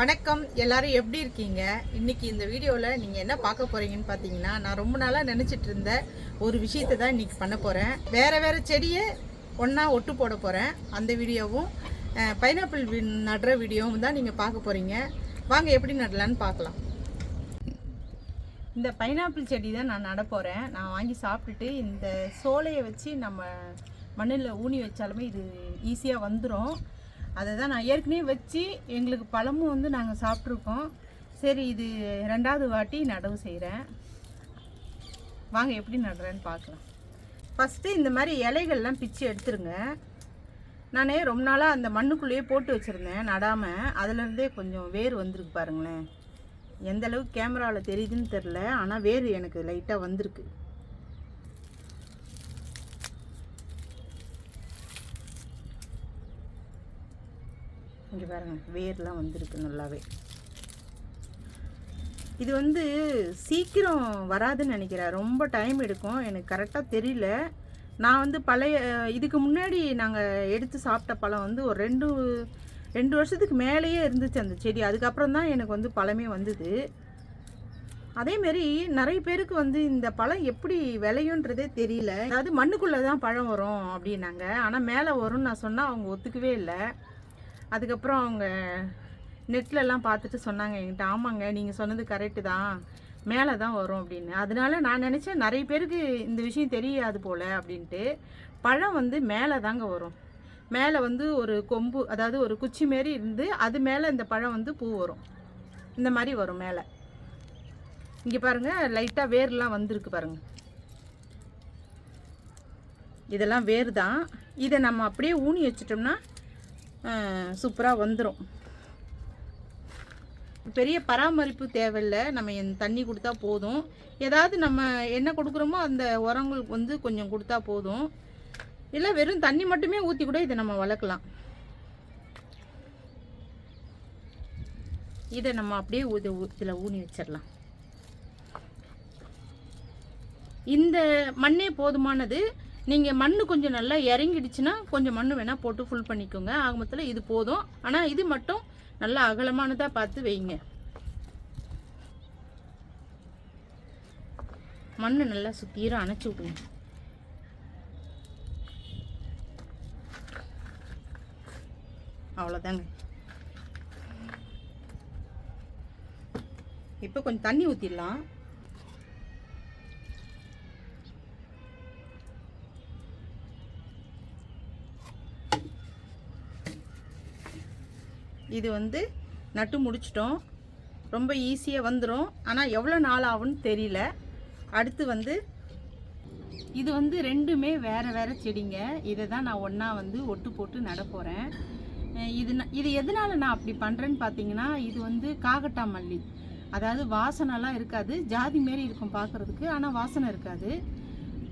வணக்கம். எல்லாரும் எப்படி இருக்கீங்க? இன்னைக்கு இந்த வீடியோவில் நீங்கள் என்ன பார்க்க போறீங்கன்னு பார்த்தீங்கன்னா நான் ரொம்ப நாளாக நினச்சிட்டு இருந்த ஒரு விஷயத்தை தான் இன்னைக்கு பண்ண போகிறேன் வேறு வேறு செடியை ஒன்றா ஒட்டு போட போகிறேன் அந்த வீடியோவும் பைனாப்பிள் நடுற வீடியோவும் தான் நீங்கள் பார்க்க போகிறீங்க வாங்க எப்படி நடலான்னு பார்க்கலாம். இந்த பைனாப்பிள் செடி தான் நான் நட போகிறேன் நான் வாங்கி சாப்பிட்டுட்டு இந்த சோலையை வச்சு நம்ம மண்ணில் ஊனி வச்சாலுமே இது ஈஸியாக வந்துடும் அதை தான் நான் ஏற்கனவே வச்சு எங்களுக்கு பழமும் வந்து நாங்கள் சாப்பிட்ருக்கோம் சரி இது ரெண்டாவது வாட்டி நடவு செய்கிறேன் வாங்க எப்படி நடுறேன்னு பார்க்கலாம். ஃபஸ்ட்டு இந்த மாதிரி இலைகள்லாம் பிச்சு எடுத்துருங்க. நானே ரொம்ப நாளாக அந்த மண்ணுக்குள்ளேயே போட்டு வச்சுருந்தேன் நடாமல் அதுலேருந்தே கொஞ்சம் வேர் வந்திருக்கு பாருங்களேன். எந்த அளவுக்கு கேமராவில் தெரியுதுன்னு தெரில ஆனால் வேர் எனக்கு லைட்டாக வந்திருக்கு. இங்கே பாருங்கள் வேர்லாம் வந்திருக்கு நல்லாவே. இது வந்து சீக்கிரம் வராதுன்னு நினைக்கிறேன். ரொம்ப டைம் எடுக்கும். எனக்கு கரெக்டாக தெரியல. நான் வந்து பழைய இதுக்கு முன்னாடி நாங்கள் எடுத்து சாப்பிட்ட பழம் வந்து ஒரு ரெண்டு ரெண்டு வருஷத்துக்கு மேலேயே இருந்துச்சு அந்த செடி. அதுக்கப்புறம் தான் எனக்கு வந்து பழமே வந்தது. அதேமாரி நிறைய பேருக்கு வந்து இந்த பழம் எப்படி விளையுன்றதே தெரியல. அதாவது மண்ணுக்குள்ளே தான் பழம் வரும் அப்படின்னாங்க. ஆனால் மேலே வரும்னு நான் சொன்னால் அவங்க ஒத்துக்கவே இல்லை. அதுக்கப்புறம் அவங்க நெட்லலாம் பார்த்துட்டு சொன்னாங்க என்கிட்ட ஆமாங்க நீங்கள் சொன்னது கரெக்டு தான். மேலே தான் வரும் அப்படின்னு. அதனால நான் நினச்சேன் நிறைய பேருக்கு இந்த விஷயம் தெரியாது போல் அப்படின்ட்டு. பழம் வந்து மேலே தாங்க வரும். மேலே வந்து ஒரு கொம்பு அதாவது ஒரு குச்சி மாரி இருந்து அது மேலே இந்த பழம் வந்து பூ வரும். இந்த மாதிரி வரும் மேலே. இங்கே பாருங்கள் லைட்டாக வேர்லாம் வந்திருக்கு பாருங்கள் இதெல்லாம் வேர் தான் இதை நம்ம அப்படியே ஊனி வச்சிட்டோம்னா சூப்பராக வந்துடும் பெரிய பராமரிப்பு தேவையில்லை. நம்ம என் தண்ணி கொடுத்தா போதும். ஏதாவது நம்ம என்ன கொடுக்குறோமோ அந்த உரங்களுக்கு வந்து கொஞ்சம் கொடுத்தா போதும். இல்லை வெறும் தண்ணி மட்டுமே ஊற்றி கூட இதை நம்ம வளர்க்கலாம். இதை நம்ம அப்படியே ஊதி இதில் ஊனி வச்சிடலாம். இந்த மண்ணே போதுமானது. நீங்கள் மண் கொஞ்சம் நல்லா இறங்கிடுச்சுன்னா கொஞ்சம் மண் வேணால் போட்டு ஃபுல் பண்ணிக்கோங்க. ஆக மொத்தத்தில் இது போதும். ஆனால் இது மட்டும் நல்லா அகலமானதாக பார்த்து வைங்க. மண் நல்லா சுத்தீரம் அணைச்சி விடுங்க. அவ்வளோதாங்க இப்போ கொஞ்சம் தண்ணி ஊற்றிடலாம் இது வந்து நட்டு முடிச்சிட்டோம். ரொம்ப ஈஸியாக வந்துடும் ஆனால் எவ்வளோ நாள் ஆகும்னு தெரியல. அடுத்து வந்து இது வந்து ரெண்டுமே வேறு வேறு செடிங்க. இதை தான் நான் ஒன்றா வந்து ஒட்டு போட்டு நட போகிறேன் இது இது எதனால் நான் அப்படி பண்ணுறேன்னு பார்த்தீங்கன்னா இது வந்து காகட்டா மல்லி. அதாவது வாசனைலாம் இருக்காது. ஜாதி மாரி இருக்கும் பார்க்குறதுக்கு ஆனால் வாசனை இருக்காது.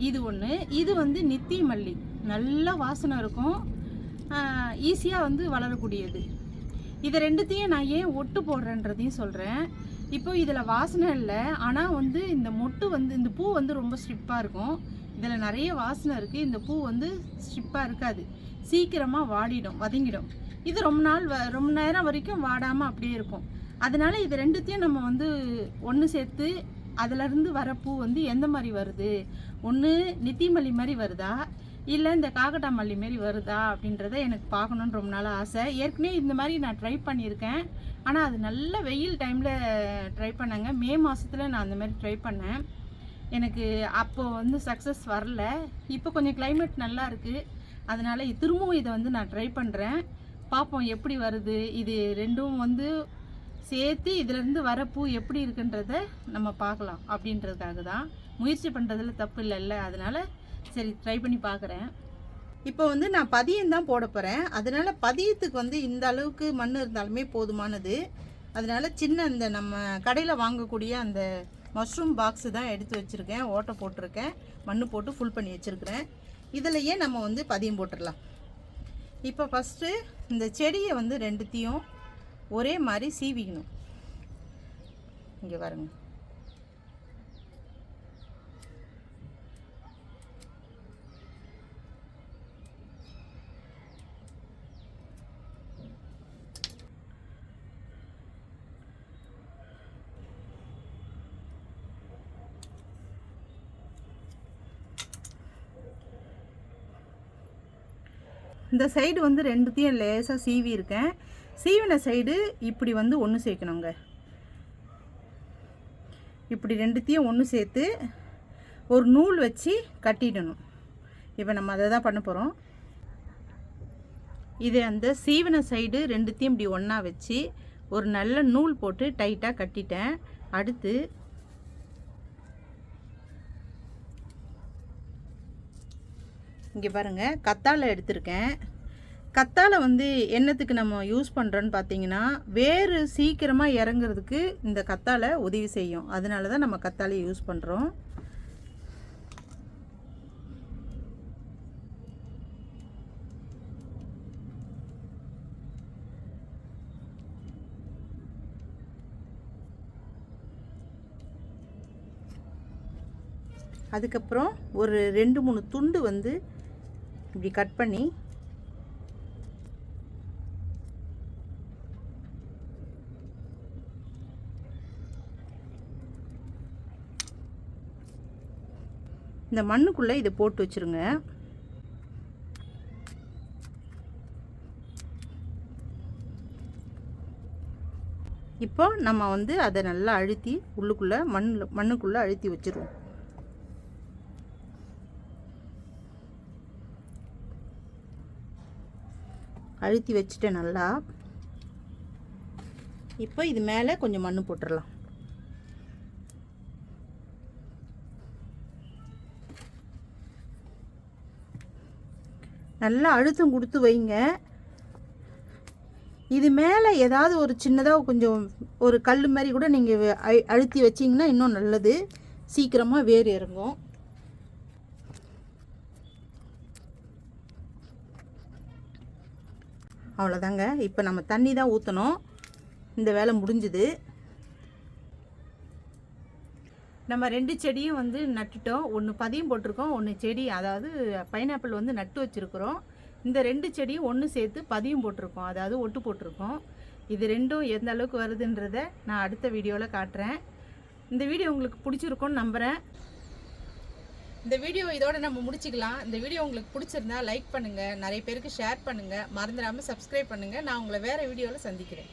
இது ஒன்று இது வந்து நித்திய மல்லி. நல்ல வாசனை இருக்கும். ஈஸியாக வந்து வளரக்கூடியது. இது ரெண்டுத்தையும் நான் ஏன் ஒட்டு போடுறேன்றதையும் சொல்கிறேன் இப்போ இதில் வாசனை இல்லை. ஆனால் வந்து இந்த மொட்டு வந்து இந்த பூ வந்து ரொம்ப ஸ்ட்ரிப்பாக இருக்கும். இதில் நிறைய வாசனை இருக்குது இந்த பூ வந்து ஸ்ட்ரிப்பாக இருக்காது. சீக்கிரமாக வாடிடும் வதங்கிடும். இது ரொம்ப நாள் வ- ரொம்ப நேரம் வரைக்கும் வாடாமல் அப்படியே இருக்கும். அதனால் இது ரெண்டுத்தையும் நம்ம வந்து ஒன்று சேர்த்து அதுலேருந்து வர பூ வந்து எந்த மாதிரி வருது? ஒன்று நித்திமல்லி மாதிரி வருதா? இல்லை இந்த காக்கட்டா மல்லி மாரி வருதா அப்படின்றத எனக்கு பார்க்கணுன்னு ரொம்ப நாள் ஆசை. ஏற்கனவே இந்த மாதிரி நான் ட்ரை பண்ணியிருக்கேன். ஆனால் அது நல்ல வெயில் டைமில் ட்ரை பண்ணேங்க. மே மாதத்தில் நான் அந்த மாதிரி ட்ரை பண்ணேன். எனக்கு அப்போ வந்து சக்ஸஸ் வரல. இப்போ கொஞ்சம் கிளைமேட் நல்லா இருக்குது அதனால் திரும்பவும் இதை வந்து நான் ட்ரை பண்ணுறேன் பார்ப்போம் எப்படி வருது. இது ரெண்டும் வந்து சேர்த்து இதுலேருந்து வர பூ எப்படி இருக்குன்றத நம்ம பார்க்கலாம் அப்படின்றதுக்காக தான். முயற்சி பண்ணுறதுல தப்பு இல்லைல்ல. அதனால் சரி ட்ரை பண்ணி பார்க்குறேன் இப்போ வந்து நான் பதியம் தான் போட போகிறேன் அதனால் பதியத்துக்கு வந்து இந்த அளவுக்கு மண் இருந்தாலுமே போதுமானது. அதனால் சின்ன இந்த நம்ம கடையில் வாங்கக்கூடிய அந்த மஷ்ரூம் பாக்ஸு தான் எடுத்து வச்சுருக்கேன். ஓட்டை போட்டிருக்கேன். மண் போட்டு ஃபுல் பண்ணி வச்சுருக்கிறேன். இதிலையே நம்ம வந்து பதியம் போட்டுடலாம். இப்போ ஃபஸ்ட்டு இந்த செடியை வந்து ரெண்டுத்தையும் ஒரே மாதிரி சீவிக்கணும். இங்கே பாருங்க. இந்த சைடு வந்து ரெண்டுத்தையும் லேசாக சீவி இருக்கேன். சீவின சைடு இப்படி வந்து ஒன்று சேர்க்கணுங்க. இப்படி ரெண்டுத்தையும் ஒன்று சேர்த்து ஒரு நூல் வச்சு கட்டிடணும். இப்போ நம்ம அதை தான் பண்ண போகிறோம் இதை அந்த சீவன சைடு ரெண்டுத்தையும் இப்படி ஒன்றா வச்சு ஒரு நல்ல நூல் போட்டு டைட்டாக கட்டிட்டேன். அடுத்து இங்கே பாருங்கள் கத்தாழை எடுத்திருக்கேன். கத்தாழை வந்து என்னத்துக்கு நம்ம யூஸ் பண்ணுறோன்னு பார்த்தீங்கன்னா வேறு சீக்கிரமாக இறங்குறதுக்கு இந்த கத்தாழை உதவி செய்யும். அதனால தான் நம்ம கத்தாழையை யூஸ் பண்ணுறோம் அதுக்கப்புறம் ஒரு ரெண்டு மூணு துண்டு வந்து இப்படி கட் பண்ணி இந்த மண்ணுக்குள்ளே இதை போட்டு வச்சுருங்க. இப்போ நம்ம வந்து அதை நல்லா அழுத்தி உள்ளுக்குள்ளே மண் மண்ணுக்குள்ளே அழுத்தி வச்சுருவோம். அழுத்தி வச்சுட்டேன் நல்லா இப்போ இது மேலே கொஞ்சம் மண் போட்டுடலாம் நல்லா அழுத்தம் கொடுத்து வைங்க. இது மேலே ஏதாவது ஒரு சின்னதாக கொஞ்சம் ஒரு கல் மாதிரி கூட நீங்கள் அழுத்தி வச்சிங்கன்னா இன்னும் நல்லது. சீக்கிரமாக வேர் இறங்கும். அவ்வளோதாங்க. இப்போ நம்ம தண்ணி தான் ஊற்றணும் இந்த வேலை முடிஞ்சுது. நம்ம ரெண்டு செடியும் வந்து நட்டுட்டோம். ஒன்று பதியம் போட்டிருக்கோம் ஒன்று செடி அதாவது பைனாப்பிள் வந்து நட்டு வச்சுருக்குறோம். இந்த ரெண்டு செடியும் ஒன்று சேர்த்து பதியம் போட்டிருக்கோம். அதாவது ஒட்டு போட்டிருக்கோம். இது ரெண்டும் எந்த அளவுக்கு வருதுன்றதை நான் அடுத்த வீடியோவில் காட்டுறேன். இந்த வீடியோ உங்களுக்கு பிடிச்சிருக்கோன்னு நம்புகிறேன் இந்த வீடியோ இதோட நம்ம முடிச்சுக்கலாம். இந்த வீடியோ உங்களுக்கு பிடிச்சிருந்தா லைக் பண்ணுங்கள் நிறைய பேருக்கு ஷேர் பண்ணுங்கள் மறந்துடாமல் சப்ஸ்கிரைப் பண்ணுங்கள் நான் உங்களை வேறு வீடியோவில் சந்திக்கிறேன்.